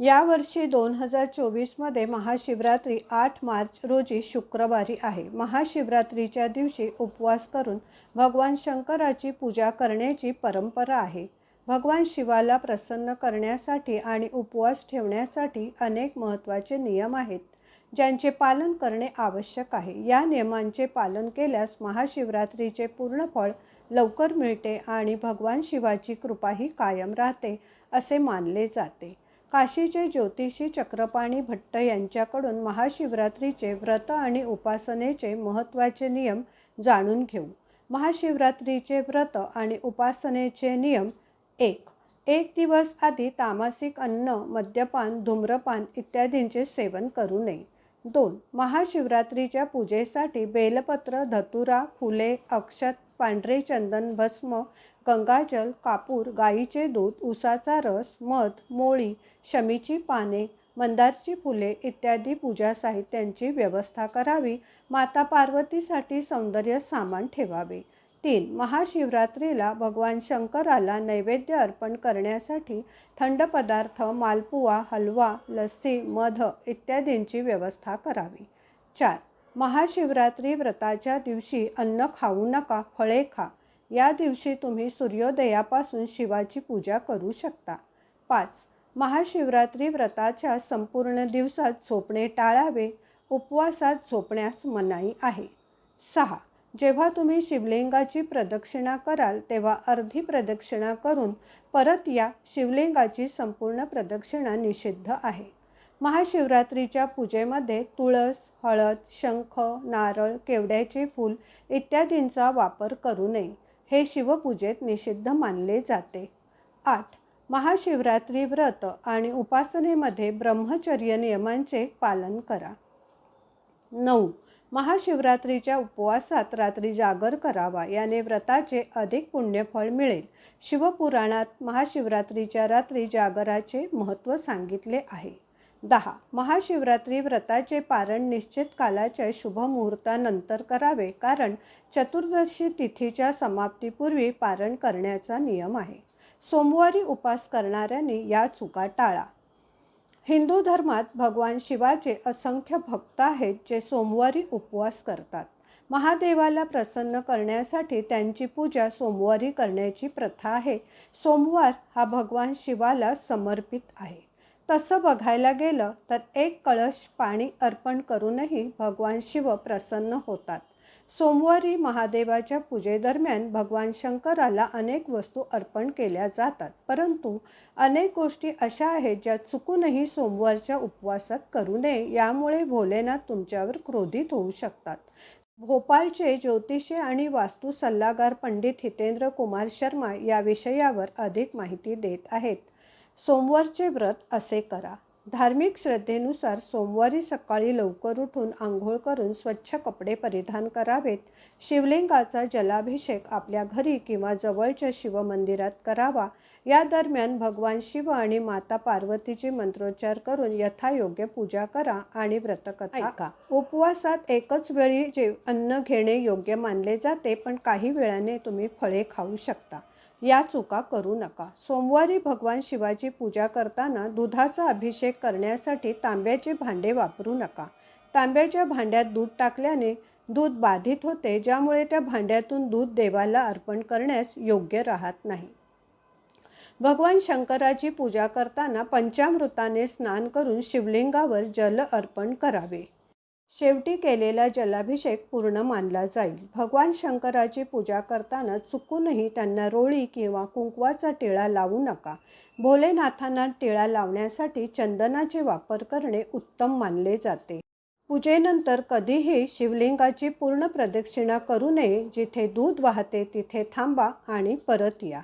यावर्षी दोन हजार चोवीसमध्ये महाशिवरात्री आठ मार्च रोजी शुक्रवारी आहे. महाशिवरात्रीच्या दिवशी उपवास करून भगवान शंकराची पूजा करण्याची परंपरा आहे. भगवान शिवाला प्रसन्न करण्यासाठी आणि उपवास ठेवण्यासाठी अनेक महत्त्वाचे नियम आहेत ज्यांचे पालन करणे आवश्यक आहे. या नियमांचे पालन केल्यास महाशिवरात्रीचे पूर्ण फळ लवकर मिळते आणि भगवान शिवाची कृपाही कायम राहते असे मानले जाते. काशीचे ज्योतिषी चक्रपाणी भट्ट यांच्याकडून महाशिवरात्रीचे व्रत आणि उपासनेचे महत्त्वाचे नियम जाणून घेऊ. महाशिवरात्रीचे व्रत आणि उपासनेचे नियम एक. एक दिवस आधी तामासिक अन्न मद्यपान धूम्रपान इत्यादींचे सेवन करू नये. दोन. महाशिवरात्रीच्या पूजेसाठी बेलपत्र धतुरा फुले अक्षत पांढरे चंदन भस्म गंगाजल कापूर गाईचे दूध उसाचा रस मध मोळी शमीची पाने मंदारची फुले इत्यादी पूजा साहित्यांची व्यवस्था करावी. माता पार्वतीसाठी सौंदर्य सामान ठेवावे. तीन महाशिवरात्रीला भगवान शंकराला नैवेद्य अर्पण करण्यासाठी थंड पदार्थ मालपुवा हलवा लस्सी मध इत्यादींची व्यवस्था करावी. चार महाशिवरात्री व्रताच्या दिवशी अन्न खाऊ नका फळे खा. या दिवशी तुम्ही सूर्योदयापासून शिवाची पूजा करू शकता. पाच महाशिवरात्री व्रताच्या संपूर्ण दिवसात झोपणे टाळावे उपवासात झोपण्यास मनाई आहे. सहा जेव्हा तुम्ही शिवलिंगाची प्रदक्षिणा कराल तेव्हा अर्धी प्रदक्षिणा करून परत या शिवलिंगाची संपूर्ण प्रदक्षिणा निषिद्ध आहे. महाशिवरात्रीच्या पूजेमध्ये तुळस हळद शंख नारळ केवड्याचे फूल इत्यादींचा वापर करू नये. हे शिवपूजेत निषिद्ध मानले जाते. आठ. महाशिवरात्री व्रत आणि उपासनेमध्ये ब्रह्मचर्य नियमांचे पालन करा. नऊ. महाशिवरात्रीच्या उपवासात रात्री जागर करावा याने व्रताचे अधिक पुण्यफळ मिळेल. शिवपुराणात महाशिवरात्रीच्या रात्री जागराचे महत्त्व सांगितले आहे. दहा. महाशिवरात्री व्रताचे पारण निश्चित कालाच्या शुभ मुहूर्तानंतर करावे कारण चतुर्दशी तिथीच्या समाप्तीपूर्वी पारण करण्याचा नियम आहे. सोमवारी उपास करणाऱ्यांनी या चुका टाळा. हिंदू धर्मात भगवान शिवाचे असंख्य भक्त आहेत जे सोमवारी उपवास करतात. महादेवाला प्रसन्न करण्यासाठी त्यांची पूजा सोमवारी करण्याची प्रथा आहे. सोमवार हा भगवान शिवाला समर्पित आहे. तसं बघायला गेलं तर एक कळश पाणी अर्पण करूनही भगवान शिव प्रसन्न होतात. सोमवारी महादेवाच्या पूजेदरम्यान भगवान शंकराला अनेक वस्तू अर्पण केल्या जातात. परंतु अनेक गोष्टी अशा आहेत ज्या चुकूनही सोमवारच्या उपवासात करू नये यामुळे भोलेनाथ तुमच्यावर क्रोधित होऊ शकतात. भोपाळचे ज्योतिषी आणि वास्तू सल्लागार पंडित हितेंद्र कुमार शर्मा या विषयावर अधिक माहिती देत आहेत. सोमवारचे व्रत असे करा. धार्मिक श्रद्धेनुसार सोमवारी सकाळी लवकर उठून आंघोळ करून स्वच्छ कपडे परिधान करावेत. शिवलिंगाचा जलाभिषेक आपल्या घरी किंवा जवळच्या शिवमंदिरात करावा. या दरम्यान भगवान शिव आणि माता पार्वतीचे मंत्रोच्चार करून यथायोग्य पूजा करा आणि व्रतकथा ऐका. उपवासात एकच वेळी जे अन्न घेणे योग्य मानले जाते पण काही वेळाने तुम्ही फळे खाऊ शकता. या चुका करू नका. सोमवारी भगवान शिवाची पूजा करताना दुधाचा अभिषेक करण्यासाठी तांब्याचे भांडे वापरू नका. तांब्याच्या भांड्यात दूध टाकल्याने दूध बाधित होते ज्यामुळे त्या भांड्यातून दूध देवाला अर्पण करण्यास योग्य राहत नाही. भगवान शंकराची पूजा करताना पंचामृताने स्नान करून शिवलिंगावर जल अर्पण करावे. शेवटी केलेला जलाभिषेक पूर्ण मानला जाईल. भगवान शंकराची पूजा करताना चुकूनही त्यांना रोळी किंवा कुंकवाचा टिळा लावू नका. भोलेनाथांना टिळा लावण्यासाठी चंदनाचे वापर करणे उत्तम मानले जाते. पूजेनंतर कधीही शिवलिंगाची पूर्ण प्रदक्षिणा करू नये. जिथे दूध वाहते तिथे थांबा आणि परत या.